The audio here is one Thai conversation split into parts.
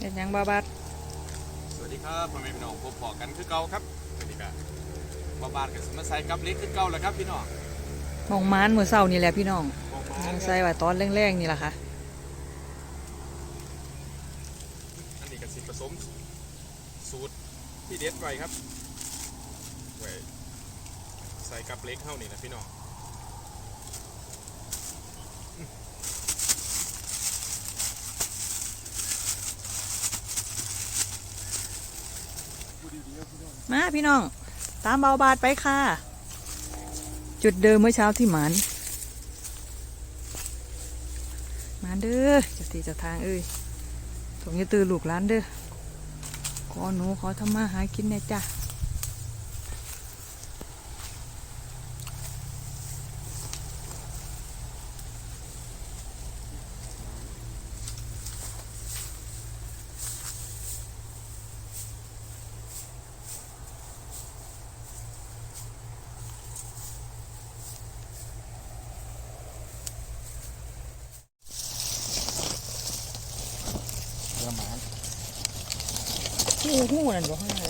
เฮ็ดหยังบาบาดสวัสดีครับพ่อแม่พี่น้องพบปอกันคือเก่าครับสวัสดีครับบาบาดกับสมาไซกับเล็กคือเก่าแหล้วครับพี่น้องมองม้านมือเศร้านี่แหละพี่น้องบอกมายังใส่ไว้ตอนแรงๆนี่แหละค่ะอันนี้ก็สิผสมสูตรที่เด็ดไว้ครับไว้ใส่กับเล็กเข้านี่นะพี่น้อง มาพี่น้อง ตามเบาบาดไปค่ะ จุดเดิมเมื่อเช้าที่หมานมาเด้อจะตีจะทางเอ้ยสงยตือลูกหลานเด้อขอหนูขอทำมาหากินเนี่ยจ้ะ หูหูนั่นบ่ข้างใน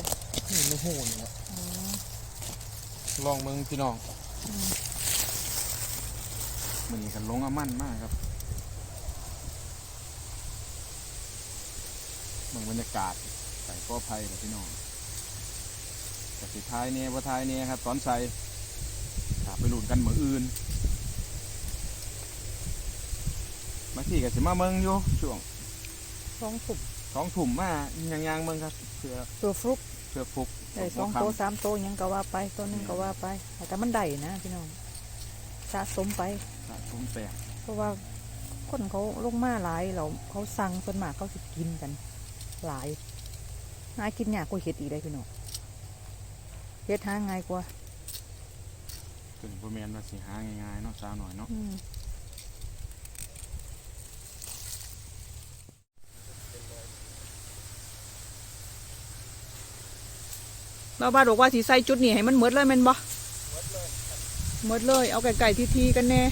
นี่ไม่หูนี่ครับลองมึงพี่น้องมันนี่กันลงอามั่นมากครับเบางบรรยากาศใส่ก็ภัยกับพี่น้องแต่สุดท้ายเนี่ยว่าท้ายเนี่ยครับตอนใส่กลับไปหลุนกันเหมือนอื่นบางทีก็สิมาเมืองอยู่ช่วงสองถุ่ม สองถุ่มมายังยางๆเมืองครับเพื่อตัวฟลุกเพื่อฟุกได้สองโตสามโตหยังก็ว่าไปตัวหนึงก็ว่าไป แต่มันได้นะพี่น้องสะสมไปสะสมแตกเพราะว่าคนเขาลงมาหลายเราเขาสั่งส่วนมากเขาสิกินกัน หลายหากินยากกว่าเห็ดอีกเลยพี่น้องเห็ดหาง่ายกว่าถึงประเมนว่าสิหาง่ายๆเนาะสาวหน่อยเนาะ บ้าบ้าบอกว่าสีใส่จุดนี่ให้มันเหมืดเลยมันบ่เหมืดเลย เอาไก่ๆทีๆกันแน่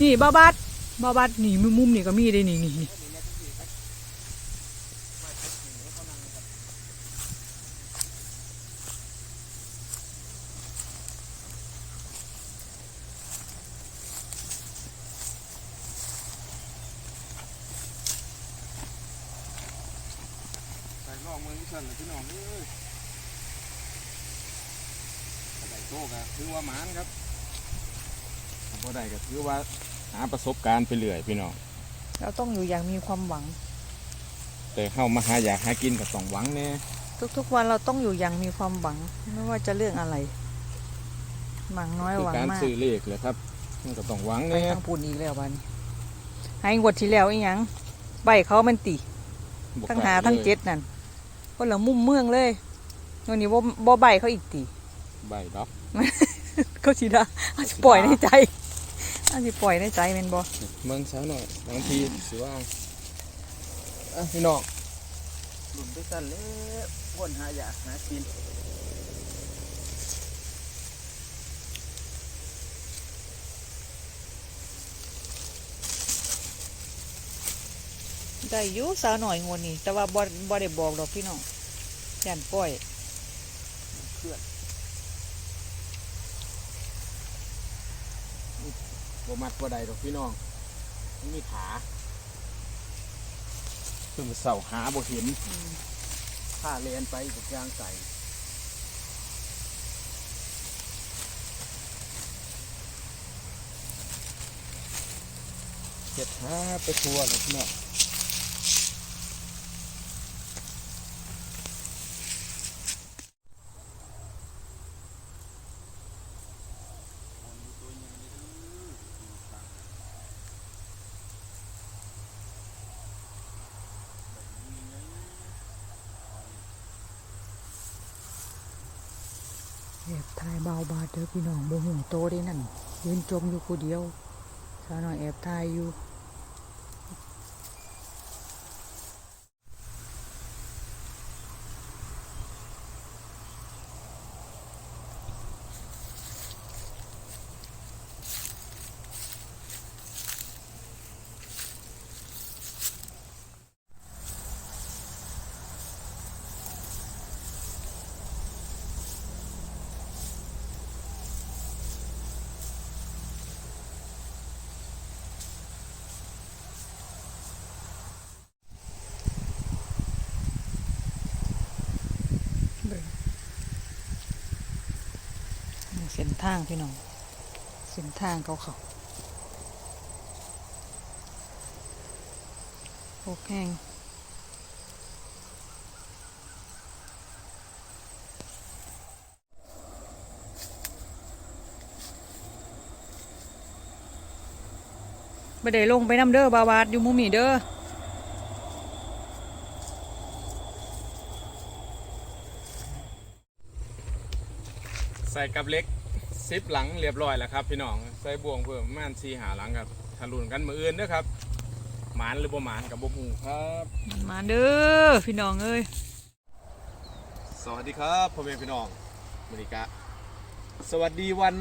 นี่บ้าบาดบ้าบาดนี่มุมมุมนี่ก็มีได้นี่นี่นี่ใส่ลองมือที่สั่นเลยพี่น้องเอ้ยถ้าได้ โตก็ถือว่าหมานครับถ้าบ่ได้ก็ถือว่าหาประสบการณ์ไปเรื่อยพี่น้องเราต้องอยู่อย่างมีความหวัง แต่เข้ามาหาอยากหากินก็ต้องหวังแน่ทุกๆวันเราต้องอยู่อย่างมีความหวัง ไม่ว่าจะเรื่องอะไร หวังน้อยคือหวังการมากซื้อเลขเลยครับมันก็ต้องหวังไปแน่ทางปุ่นอีกแล้ววันให้งวดที่แล้วอีหยังใบเขามันตีบ่ทั้งกล้หาทั้งลยเจ็ดนั่นก็เหลือมุมเมืองเลยวันนี้บ่บ่ใบเขาอีกตี ใบดอกเขาสิดาเขาสิปล่อยในใจเขาสิปล่อยในใจแมันบ่เมืองสาวหน่อยบางทีสิว่าอะพี่น้องหลุมด้วยกันเลยวนหาอยากหากินได้อยู่สาวหน่อยงวดนี้แต่ว่าบ่บ่ได้บอกดอกพี่น้องย่านปล่อยเคลื่อน บ่มัดบ่ได้ดอกพี่น้องมันมีขาเพิ่งเสาหาบ่เห็นผ้าเลนไปกับยางใส่เจ็ดหาไปทัวร์เลยพี่น้อง แอบถ่ายเบาบาเด้อพี่น้องบ่หูโตได้นั่นยืนจมอยู่คนเดียวสาวน้อยแอบถ่ายอยู่ เส้นทางพี่น้องเส้นทางเขาเขาโอแห้งไม่ได้ลงไปน้ำเด้อบาวาดอยู่มุมีเด้อใส่กับเล็ก ซิปหลังเรียบร้อยแล้วครับพี่น้องใส่บ่วงเพิ่มประม่านซีหาหลังครับทะลุนกันมืออื่นเด้อครับหมานหรือบ่หมานกับบ่ฮู้ครับมาเด้อพี่น้องเอ้ยสวัสดีครับพ่อแม่พี่น้องมริกะสวัสดีวัน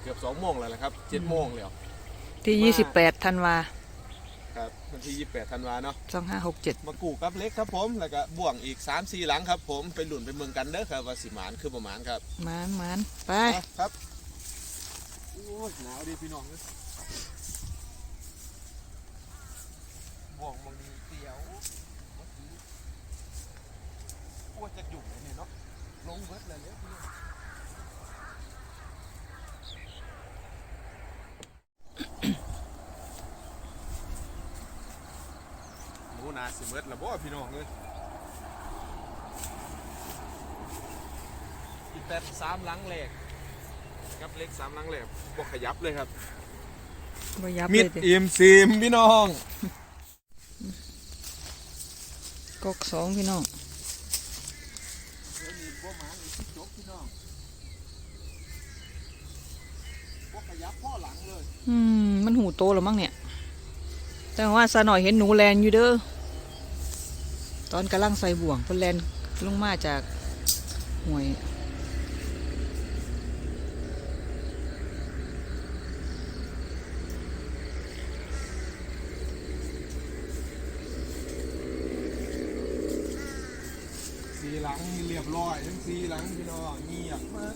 เกือบ2โมงแล้วละครับ7โมงแล้วที่มา28ธันวา ครับวันที่ 28 ธันวาเนาะ2567มากูกับเล็กครับผมแล้วก็บ่วงอีก 3 4 หลังครับผมไปหลุนไปเมืองกันเด้อครับว่าสิหมานคือบ่หมานครับมานมานไปอะครับโอ้ยหนาวดีพี่น้องเอ้ยบ่วงมันมีเตียวกลัวจะยุ่งเลยเนี่ยเนาะลงเบิดเลยเนี่ยพี่น้อง นูนาสิเมิดละบ่พี่น้องเอ้ยอีแปดสามหลังแหลกกับเล็กสามหลังแหลกบ่ขยับเลยครับบ่ยับมิเลดยติอิมซิมพี่น้องกกสองพี่น้องเดี๋ยวนี้บ่หมาอีกจบพี่น้องบ่ขยับพ่อหลังเลย อืมมันหูโตแล้วมั้งเนี่ย แต่ว่าสะหน่อยเห็นหนูแลนอยู่เด้อ ตอนกำลังใส่บ่วงเพิ่นแลนลงมาจากห่วยสีหลังเรียบร้อยทั้งสีหลังพี่น้องเงียบมาก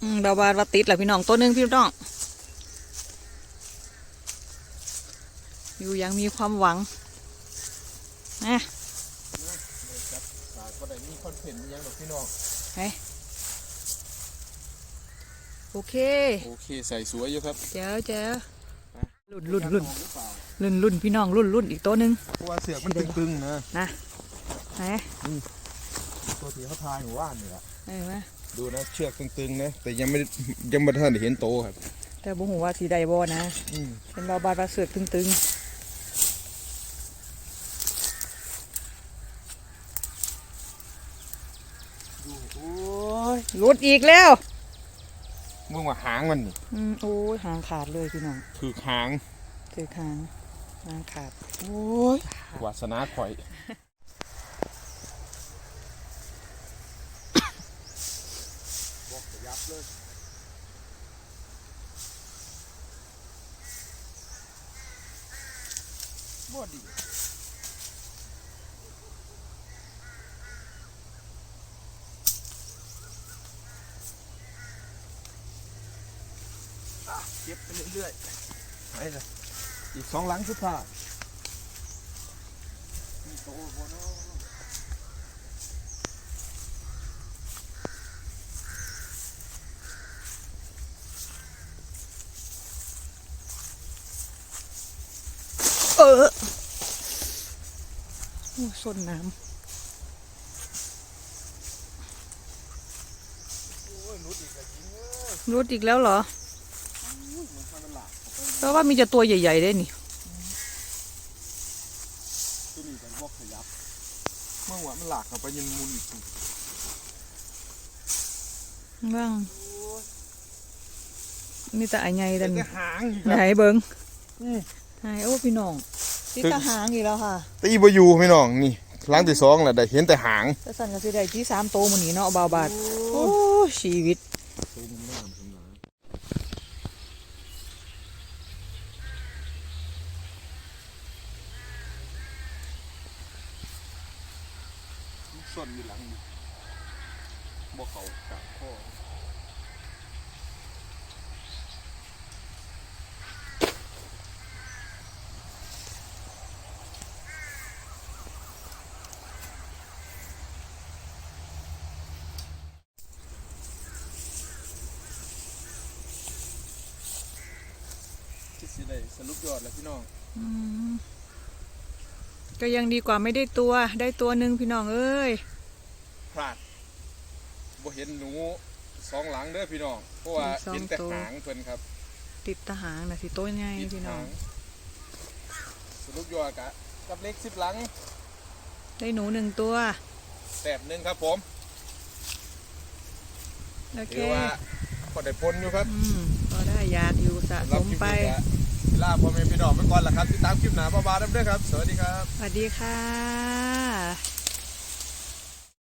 อืมดาวบานว่าติดแหละพี่น้องตัวหนึงพี่น้อง อยู่อยังมีความหวังนะเลยครับสากบ่ได้มีคอนเทนต์อิหยังดอกพี่น้องไปโอเค โอเคใส่สวยอยู่ครับ เจ้าเจ้าไปรุ่นรุ่นรุ่นหรือเปล่ารุ่นรุ่นพี่น้องรุ่นรุ่นอีกตัวหนึ่งเพราะว่าเสือกมันตึงๆนะ นะไหนตัวที่เขาทายหนูว่านนี่แหละเห็นไหมดูนะเชือกตึงๆนะแต่ยังไม่ได้ยังไม่ทันได้เห็นโตครับ แต่บุหัวาสีใดบ่นะอืมเป็นบาบาดปลาเสือกตึงดู โอ้ยๆหลุดอีกแล้วมึงว่าหางมันนี่อืมโอ้ยหางขาดเลยพี่น้องคือหางถือหางหางขาดโอ้ยวาสนาข่อยบอกขยับเลยบ่ดี เก็บไปเรื่อยๆไปเลยอีกสองหลังสุดท้ายมีโตบ่เนาะเออโอ้ยส้นน้โอ้ยหนุดอีกแล้วจริงเอ้ยำหลุดอีกแล้วเหรออุ้ เพราะว่ามีแต่ตัวใหญ่ ๆ ได้นี่ตัวนี้มันบอกขยับเมื่อวานมันหลากออกไปยังมุนอีกทีบ้างมีแต่อันใหญ่ดันแต่หางอีกไหนแล้วเบิ้งอืมไหนโอ้พี่น้องติดแตาหางอีกแล้วค่ะตีบอยู่พี่น้องนี่หลังที่สองแหละได้เห็นแต่หางแต่สั่นก็สิได้ที่สามโตมันนี่เนาะบาบาดโอ้ชีวิต ส่วนอยู่หลังบ่เขาจับข้อสิได้สรุปยอดแล้วพี่น้อง ก็ยังดีกว่าไม่ได้ตัว ได้ตัวหนึ่งพี่น้องเอ้ยพลาดบ่เห็นหนูสองหลังเด้อพี่น้องเพราะว่ามีสองเห็นแต่ตัวหางเพิ่นครับ ติดทหารนะสิโต้นไงติดพี่น้อหางงสรุปยอดกะกับเล็กสิบหลัง ได้หนูหนึ่งตัวแสบหนึ่งครับผมโอเคถือว่าพอได้พ้นอยู่ครับอืมก็ได้ยากอยู่สะสรับมคลิปไปนี้กะ ลาพ่อแม่พี่น้องไปก่อนละครับติดตามคลิปหน้าบ้ายบายเด้อครับ สวัสดีครับ สวัสดีค่ะ